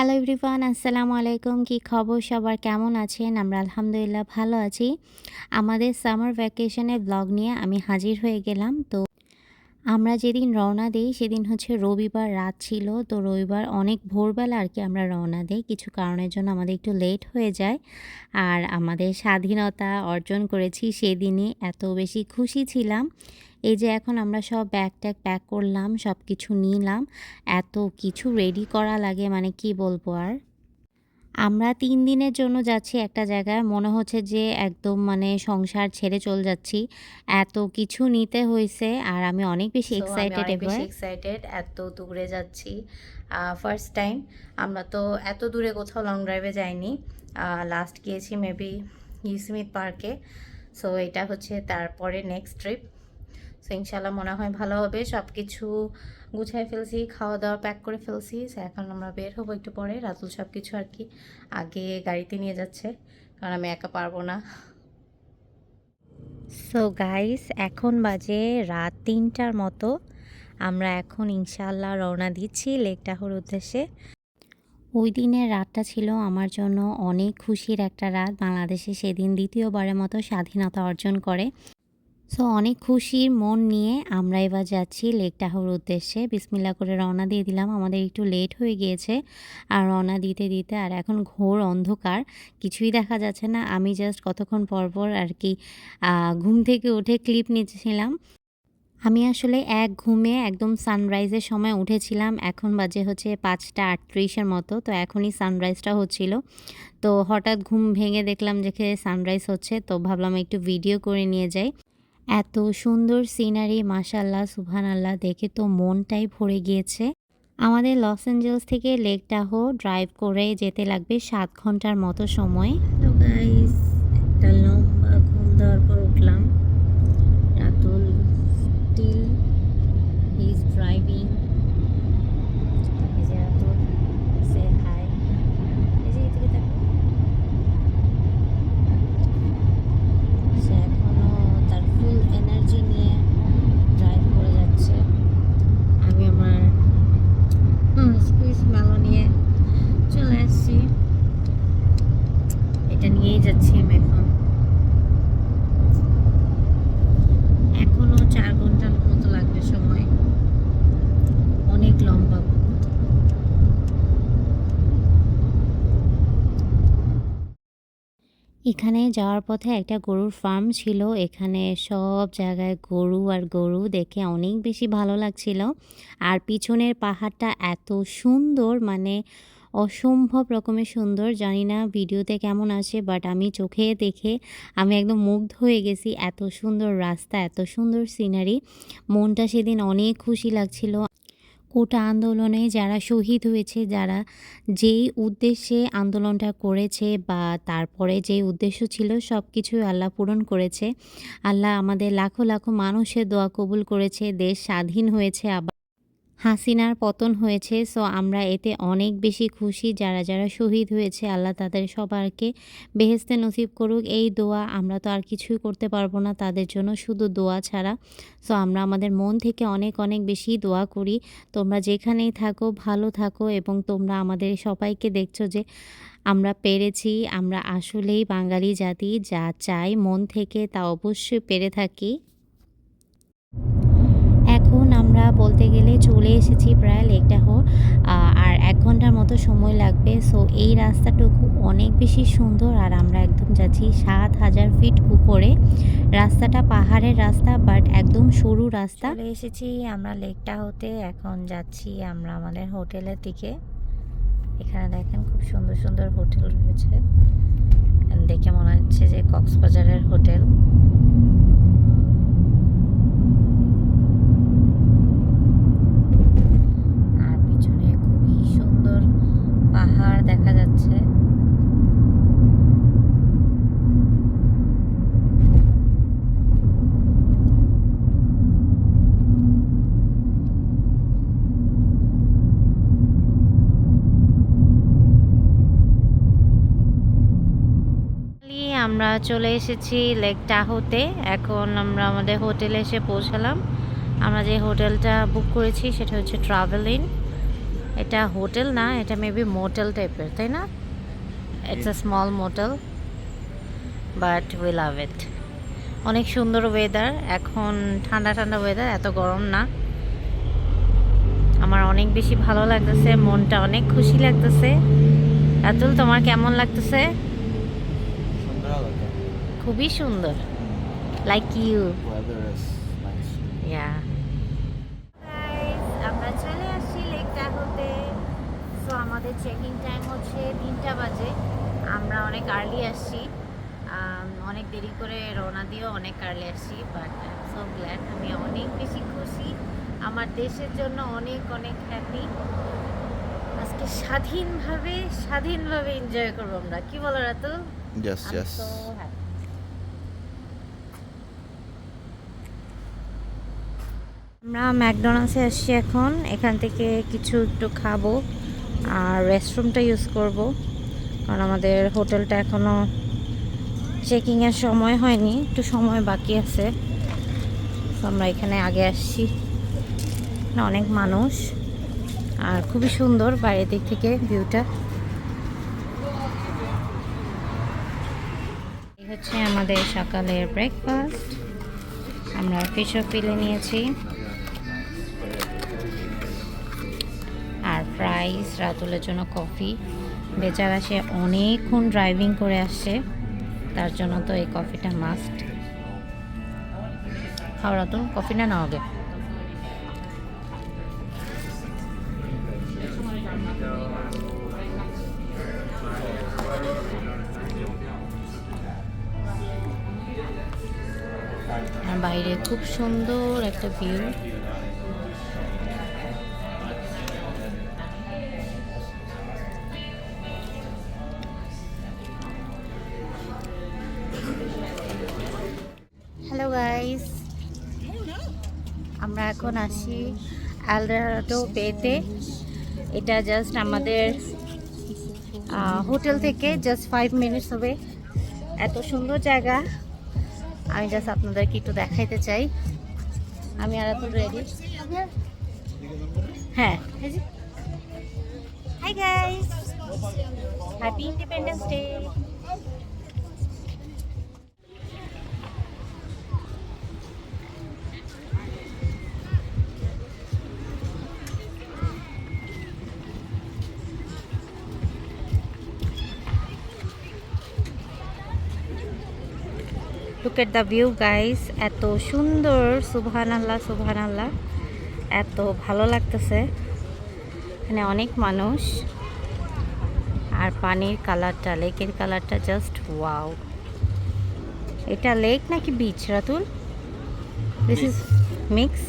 Hello everyone আসসালামু আলাইকুম কি খবর? সবার কেমন আছেন? আমরা আলহামদুলিল্লাহ ভালো আছি। আমাদের সামার ভ্যাকেশনের ব্লগ নিয়ে আমি হাজির হয়ে গেলাম। তো আমরা যেদিন রওনা দিই, সেদিন হচ্ছে রবিবার রাত ছিল। তো রবিবার অনেক ভোরবেলা আর কি আমরা রওনা দিই। কিছু কারণের জন্য আমাদের একটু লেট হয়ে যায়। আর আমাদের স্বাধীনতা অর্জন করেছি সেদিনই। এত বেশি খুশি ছিলাম। এই যে এখন আমরা সব ব্যাগ ট্যাগ প্যাক করলাম সব কিছু নিলাম। এত কিছু রেডি করা লাগে মানে কি বলব আর? আমরা তিন দিনের জন্য যাচ্ছি একটা জায়গায় মনে হচ্ছে যে একদম মানে সংসার ছেড়ে চলে যাচ্ছি। এত কিছু নিতে হয়েছে আর আমি অনেক বেশি এক্সাইটেড এবার। এক্সাইটেড এত দূরে যাচ্ছি। ফার্স্ট টাইম আমরা তো এত দূরে কোথাও লং ড্রাইভে যাইনি। লাস্ট গিয়েছি মেবি ইসমিত পার্কে সো এটা হচ্ছে তারপরে নেক্সট ট্রিপ সো ইনশাল্লাহ মনে হয় ভালো হবে। সব কিছু গুছাই ফেলছি খাওয়া দাওয়া প্যাক করে ফেলছি। So, এখন আমরা বের হব একটু পরে। রাতুল সব কিছু আর কি আগে গাড়িতে নিয়ে যাচ্ছে কারণ আমি একা পারব না। সো গাইস এখন বাজে রাত তিনটার মতো। আমরা এখন ইনশাল্লাহ রওনা দিচ্ছি লেক টাহর উদ্দেশ্যে। ওই দিনের রাতটা ছিল আমার জন্য অনেক খুশির একটা রাত। বাংলাদেশে সেদিন দ্বিতীয়বারের মতো স্বাধীনতা অর্জন করে। সো অনেক খুশির মন নিয়ে আমরা এবার যাচ্ছি লেক টাহর উদ্দেশ্যে বিসমিল্লা করে রওনা দিয়ে দিলাম। আমাদের একটু লেট হয়ে গিয়েছে। আর রওনা দিতে দিতে আর এখন ঘোর অন্ধকার। কিছুই দেখা যাচ্ছে না। আমি জাস্ট কতক্ষণ পর পর আর কি ঘুম থেকে উঠে ক্লিপ নিচ্ছিলাম। আমি আসলে এক ঘুমে একদম সানরাইজের সময় উঠেছিলাম। এখন বাজে হচ্ছে পাঁচটা আটত্রিশের মতো। তো এখনই সানরাইজটা হচ্ছিল। তো হঠাৎ ঘুম ভেঙে দেখলাম যে সানরাইজ হচ্ছে? তো ভাবলাম একটু ভিডিও করে নিয়ে যাই। এত সুন্দর সিনারি মাসাল্লাহ সুভান আল্লাহ দেখে তো মনটাই ভরে গিয়েছে। আমাদের লস অ্যাঞ্জেলস থেকে লেক টাহো ড্রাইভ করে যেতে লাগবে সাত ঘণ্টার মতো সময়। একটা লম্বা ঘুম দেওয়ার পর উঠলাম। রাতুল স্টিল ইজ ড্রাইভিং এই যে রাতুল সে হাই এই যে এদিকে দেখো সে এখনও তার ফুল এনার্জি নিয়ে ড্রাইভ করে যাচ্ছে আমি আমার স্কুইজ মেলো নিয়ে চলে এসেছি এটা নিয়েই যাচ্ছি আমি এখন এখনও চার ঘণ্টার মতো লাগবে সময় অনেক লম্বা পথ। এখানে যাওয়ার পথে একটা গরুর ফার্ম ছিল। এখানে সব জায়গায় গরু আর গরু দেখে অনেক বেশি ভালো লাগছিল। আর পিছনের পাহাড়টা এত সুন্দর মানে অসম্ভব রকমের সুন্দর। জানি না ভিডিওতে কেমন আছে বাট আমি চোখে দেখে আমি একদম মুগ্ধ হয়ে গেছি। এত সুন্দর রাস্তা, এত সুন্দর সিনারি মনটা সেদিন অনেক খুশি লাগছিল। কোটা আন্দোলনে যারা শহীদ হয়েছে, যারা যেই উদ্দেশ্যে আন্দোলনটা করেছে বা তারপরে যে উদ্দেশ্য ছিল সব কিছুই আল্লাহ পূরণ করেছে। আল্লাহ আমাদের লাখো লাখো মানুষের দোয়া কবুল করেছে, দেশ স্বাধীন হয়েছে, আবার হাসিনার পতন হয়েছে সো আমরা এতে অনেক বেশি খুশি যারা যারা শহীদ হয়েছে। আল্লাহ তাদের সবারকে বেহেস্তে নসিব করুক। এই দোয়া আমরা তো আর কিছুই করতে পারব না, তাদের জন্য শুধু দোয়া ছাড়া। সো আমরা আমাদের মন থেকে অনেক অনেক বেশি দোয়া করি। তোমরা যেখানেই থাকো, ভালো থাকো এবং তোমরা আমাদের সবাইকে দেখছ যে আমরা পেরেছি, আমরা আসলেই বাঙালি জাতি, যা চাই মন থেকে তা অবশ্যই পেরে থাকি। আমরা বলতে গেলে চলে এসেছি প্রায় লেকটাহো আর এক ঘণ্টার মতো সময় লাগবে। সো এই রাস্তাটুকু অনেক বেশি সুন্দর আর আমরা একদম যাচ্ছি সাত হাজার ফিট উপরে। রাস্তাটা পাহাড়ের রাস্তা বাট একদম সরু রাস্তা। চলে এসেছি আমরা লেকটা হতে, এখন যাচ্ছি আমরা আমাদের হোটেলের দিকে। এখানে দেখেন খুব সুন্দর সুন্দর হোটেল রয়েছে। দেখে মনে হচ্ছে যে কক্সবাজারের হোটেল আর পিছনে খুবই সুন্দর পাহাড় দেখা যাচ্ছে। আমরা চলে এসেছি লেক টাহোতে এখন আমরা আমাদের হোটেলে এসে পৌঁছালাম। আমরা যে হোটেলটা বুক করেছি, সেটা হচ্ছে ট্রাভেলিন এটা হোটেল না এটা মেবি মোটেল টাইপের তাই না? It's a small motel but we love it অনেক সুন্দর ওয়েদার এখন ঠান্ডা ঠান্ডা ওয়েদার এত গরম না। আমার অনেক বেশি ভালো লাগতেছে মনটা অনেক খুশি লাগতেছে। রাতুল তোমার কেমন লাগতেছে? খুবই সুন্দর। লাইক ইউ ইয়া আমাদের চেকিং টাইম হচ্ছে তিনটা বাজে। আমরা অনেক আর্লি আসছি। অনেক দেরি করে রওনা দিয়েও অনেক আর্লি আসছি বাট সো গ্ল্যাড আমি অনেক বেশি খুশি। আমার দেশের জন্য অনেক অনেক হ্যাপি আজকে স্বাধীনভাবে স্বাধীনভাবে এনজয় করব আমরা। কি বলো রাতু. আমরা ম্যাকডোনাল্ডসে আসছি এখন। এখান থেকে কিছু একটু খাব। আর রেস্টরুমটা ইউজ করব। কারণ আমাদের হোটেলটা এখনও চেকিংয়ের সময় হয়নি, একটু সময় বাকি আছে। আমরা এখানে আগে আসছি। অনেক মানুষ। আর খুবই সুন্দর বাইরের দিক থেকে ভিউটা হচ্ছে আমাদের সকালের ব্রেকফাস্ট আমরা ফিশ পিলে নিয়েছি। আর ফ্রাইস রাতুলের জন্য কফি বেচারা সে অনেকক্ষণ ড্রাইভিং করে আসছে। তার জন্য তো এই কফিটা মাস্ট খাও রাতুল কফি না নাও আগে। আর বাইরে খুব সুন্দর একটা ভিউ এখন আসি আলরাডো বেতে এটা জাস্ট আমাদের হোটেল থেকে জাস্ট ফাইভ মিনিটস হবে। এত সুন্দর জায়গা। আমি জাস্ট আপনাদেরকে একটু দেখাইতে চাই। আমি আর এত রেডি হ্যাঁ। Guys happy Independence Day look at the view guys এত সুন্দর সুবহান আল্লাহ সুবহান আল্লাহ এত ভালো লাগতেছে। এখানে অনেক মানুষ। আর পানির কালারটা, লেকের কালারটা জাস্ট ওয়াও এটা লেক নাকি beach Ratul? This is mix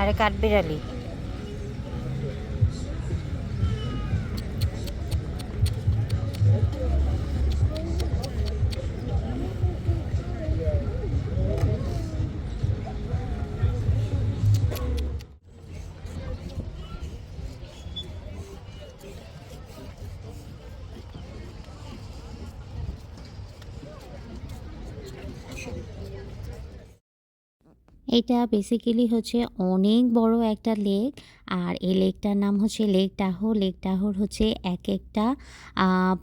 আরে কাঠবিড়ালি। এটা বেসিক্যালি হচ্ছে অনেক বড় একটা লেক আর এই লেকটার নাম হচ্ছে লেক টাহো লেক টাহোর হচ্ছে এক একটা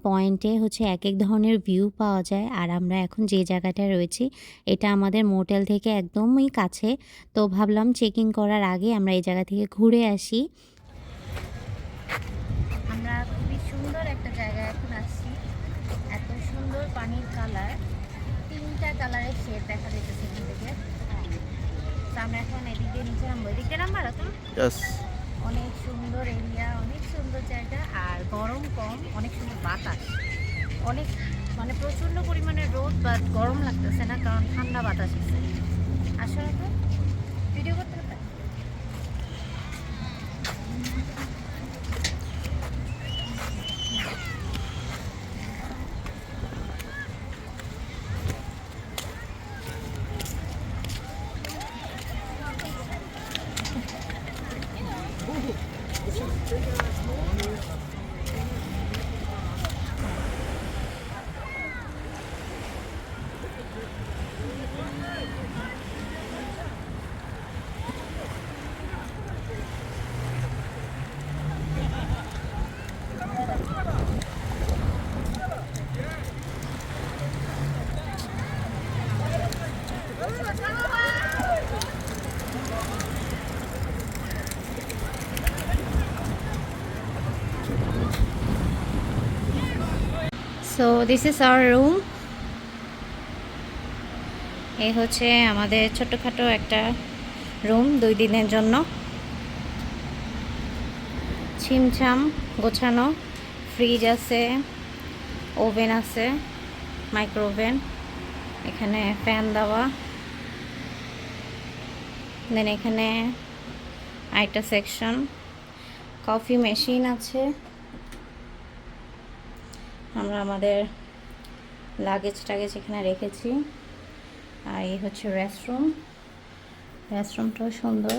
পয়েন্টে হচ্ছে এক এক ধরনের ভিউ পাওয়া যায়। আর আমরা এখন যে জায়গাটায় রয়েছি, এটা আমাদের মোটেল থেকে একদমই কাছে। তো ভাবলাম চেকিং করার আগে আমরা এই জায়গা থেকে ঘুরে আসি আমরা খুবই সুন্দর একটা জায়গায় এখন আসছি এত সুন্দর পানির কালার তিনটা কালারের শেড দেখা যাইতেছে এখান থেকে। তো আমরা এখন এদিক দিয়ে নিচে নামবো। এদিক দিয়ে নামবো তো ইয়েস অনেক সুন্দর এরিয়া অনেক সুন্দর জায়গা আর গরম কম অনেক সুন্দর বাতাস। অনেক মানে প্রচণ্ড পরিমাণে রোদ বা গরম লাগতেছে না কারণ ঠান্ডা বাতাস আছে আসলে তো ভিডিও করতে হবে so this is our room এই হচ্ছে আমাদের ছোটোখাটো একটা রুম দুই দিনের জন্য। ছিমছাম গোছানো ফ্রিজ আছে ওভেন আছে মাইক্রো ওভেন এখানে ফ্যান দেওয়া। দেন এখানে আরেকটা সেকশন কফি মেশিন আছে। আমরা আমাদের লাগেজ টাগেজ এখানে রেখেছি। আর এই হচ্ছে রেস্টরুম রেস্টরুমটাও সুন্দর।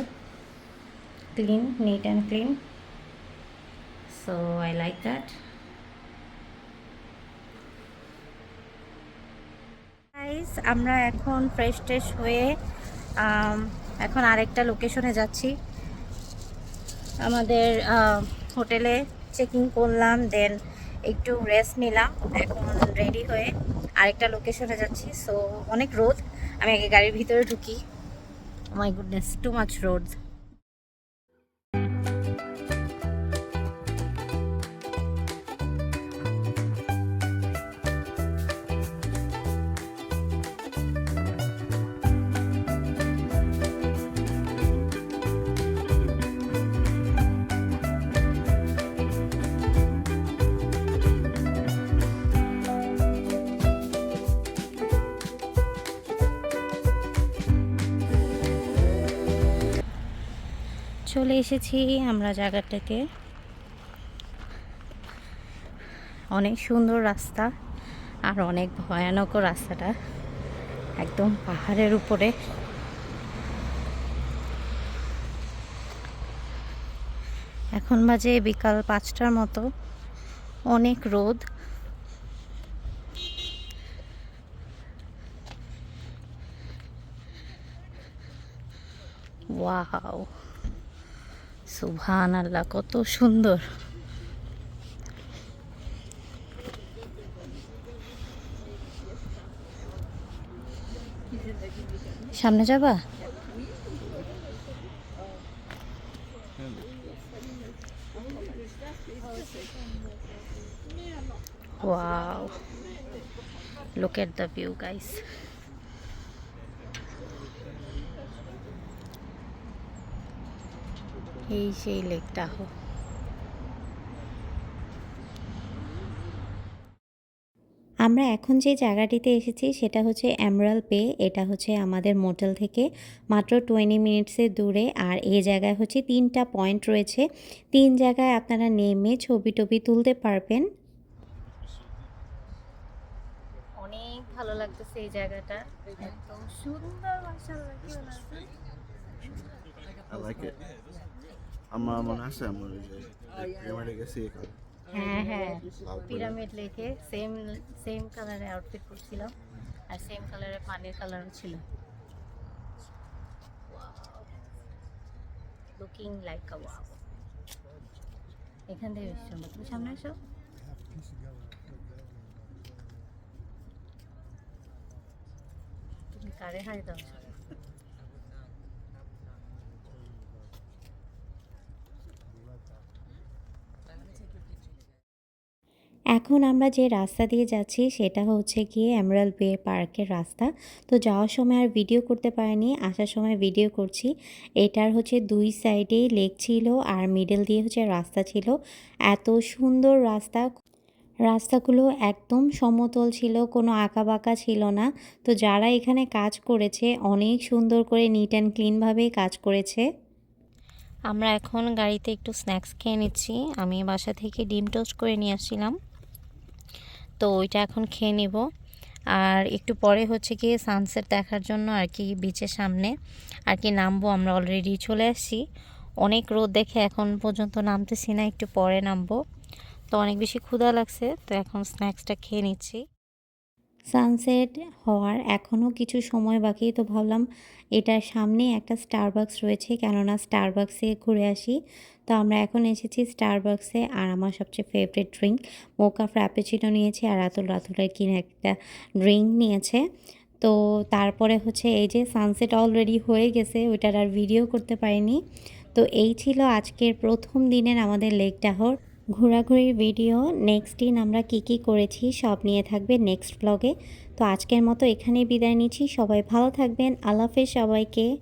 Clean neat and clean so I like that আমরা এখন ফ্রেশ ট্রেশ হয়ে এখন আরেকটা লোকেশনে যাচ্ছি। আমাদের হোটেলে চেকিং করলাম দেন একটু রেস্ট নিলাম, এখন রেডি হয়ে আরেকটা লোকেশনে যাচ্ছি। সো অনেক রোদ, আমি আগে গাড়ির ভিতরে ঢুকি। My goodness too much road চলে এসেছি আমরা জায়গাটাকে। অনেক সুন্দর রাস্তা আর অনেক ভয়ানকও রাস্তাটা। একদম পাহাড়ের উপরে। এখন বাজে বিকাল পাঁচটার মতো। অনেক রোদ। ওয়াও। সুবহান আল্লাহ কত সুন্দর। সামনে যাবা? Wow look at the view guys এই সেই লেকটা হো আমরা এখন যে জায়গাটিতে এসেছি সেটা হচ্ছে অ্যামরাল পে এটা হচ্ছে আমাদের মোটেল থেকে মাত্র টোয়েন্টি মিনিটসের দূরে আর এই জায়গায় হচ্ছে তিনটা পয়েন্ট রয়েছে। তিন জায়গায় আপনারা নেমে ছবি টবি তুলতে পারবেন। অনেক ভালো লাগতেছে এই জায়গাটা। এত সুন্দর মাশাআল্লাহ লাগছে I like it. আমার মনে আছে আমার পিরামিডে গেছি হ্যাঁ হ্যাঁ। পিরামিড লেকে সেম সেম কালারের আউটফিট পরছিলাম আর সেম কালারের পানির কালারও ছিল। লুকিং লাইক আ ওয়াও এখান থেকে বেশি তুমি সামনে এসো। তুমি কারে হাই দাও? এখন আমরা যে রাস্তা দিয়ে যাচ্ছি সেটা হচ্ছে গিয়ে এমরাল বে পার্কের রাস্তা। তো যাওয়ার সময় আর ভিডিও করতে পারিনি, আসার সময় ভিডিও করছি। এটার হচ্ছে দুই সাইডেই লেক ছিল আর মিডল দিয়ে হচ্ছে রাস্তা ছিল। এত সুন্দর রাস্তা। রাস্তাগুলো একদম সমতল ছিল, কোনো আঁকাবাঁকা ছিল না। তো যারা এখানে কাজ করেছে, অনেক সুন্দর করে নিট অ্যান্ড ক্লিনভাবেই কাজ করেছে। আমরা এখন গাড়িতে একটু স্ন্যাক্স খেয়ে নিচ্ছি। আমি বাসা থেকে ডিম টোস্ট করে নিয়ে আসছিলাম। তো ওইটা এখন খেয়ে নিব। আর একটু পরে হচ্ছে কি সানসেট দেখার জন্য আর কি বিচের সামনে আর কি নামবো, আমরা অলরেডি চলে আসছি। অনেক রোদ দেখে এখন পর্যন্ত নামতেছি না, একটু পরে নামবো। তো অনেক বেশি ক্ষুধা লাগছে, তো এখন স্ন্যাক্সটা খেয়ে নিচ্ছি। সানসেট হওয়ার এখনও কিছু সময় বাকি, তো ভাবলাম এটার সামনে একটা স্টারবাক্স রয়েছে, কেননা স্টারবাক্সে ঘুরে আসি। তো আমরা এখন এসেছি স্টারবাক্সে আর আমার সবচেয়ে ফেভারিট ড্রিঙ্ক মোকা ফ্র্যাপেচিনো নিয়েছি, আর রাতুল রাতুলের কিনে একটা ড্রিঙ্ক নিয়েছে। তো তারপরে হচ্ছে এই যে সানসেট অলরেডি হয়ে গেছে, ওইটার আর ভিডিও করতে পারিনি। তো এই ছিল আজকের প্রথম দিনের আমাদের লেক টাহর ঘোরাঘুরির ভিডিও নেক্সট দিন আমরা কি কি করেছি সব নিয়ে থাকবে নেক্সট ব্লগে তো আজকের মতো এখানেই বিদায় নিচ্ছি, সবাই ভালো থাকবেন, আল্লাহ সবাইকে।